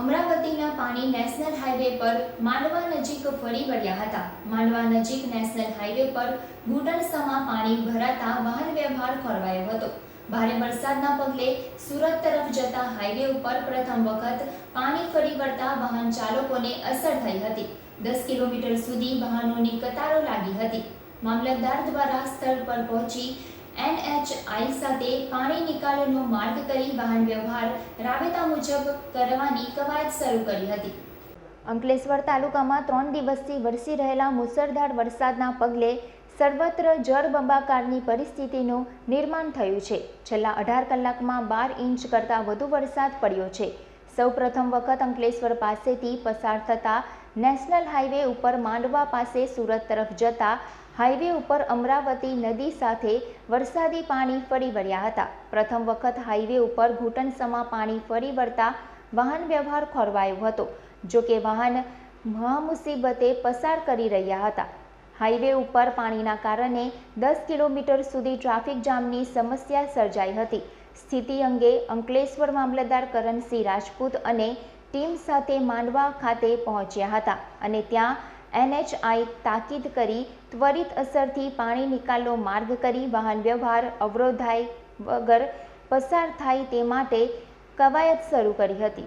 અમરાવતીના પાણી national highway પર માંડવા નજીક ફરી વળ્યા હતા. માંડવા નજીક નેશનલ હાઈવે પર ઘૂંટણસમાં પાણી ભરાતા વાહન વ્યવહાર ખોરવાયો હતો. ભારે વરસાદના પગલે સુરત તરફ જતા હાઈવે ઉપર પ્રથમ વખત પાણી ફરી વળતા વાહન ચાલકોને અસર થઈ હતી. દસ કિલોમીટર સુધી વાહનોની કતારો લાગી હતી. મામલતદાર દ્વારા સ્થળ પર પહોંચી એનએચઆઈ સાથે પાણી નિકાલનો માર્ગ કરી વાહન વ્યવહાર રાબેતા મુજબ કરવાની કવાયત શરૂ કરી હતી. અંકલેશ્વર તાલુકામાં ત્રણ દિવસથી વરસી રહેલા મુસળધાર વરસાદના પગલે સર્વત્ર જળબંબાકારની પરિસ્થિતિનું નિર્માણ થયું છે. છેલ્લા અઢાર કલાકમાં બાર ઇંચ કરતાં વધુ વરસાદ પડ્યો છે. સૌપ્રથમ વખત અંકલેશ્વર પાસેથી પસાર થતા નેશનલ હાઈવે ઉપર માંડવા પાસે સુરત તરફ જતા હાઈવે ઉપર અમરાવતી નદી સાથે વરસાદી પાણી ફરી વળ્યા હતા. પ્રથમ વખત હાઈવે ઉપર ઘૂંટણસમાં પાણી ફરી વળતા વાહન વ્યવહાર ખોરવાયો હતો જો કે વાહન મહામુસીબતે પસાર કરી રહ્યા હતા. હાઈવે ઉપર પાણીના કારણે દસ કિલોમીટર સુધી ટ્રાફિક જામની સમસ્યા સર્જાઈ હતી. સ્થિતિ અંગે અંકલેશ્વર મામલતદાર કરણસિંહ રાજપૂત અને ટીમ સાથે માંડવા ખાતે પહોંચ્યા હતા અને ત્યાં એનએચઆઈ તાકીદ કરી ત્વરિત અસરથી પાણી નિકાલનો માર્ગ કરી વાહન વ્યવહાર અવરોધાય વગર પસાર થાય તે માટે કવાયત શરૂ કરી હતી.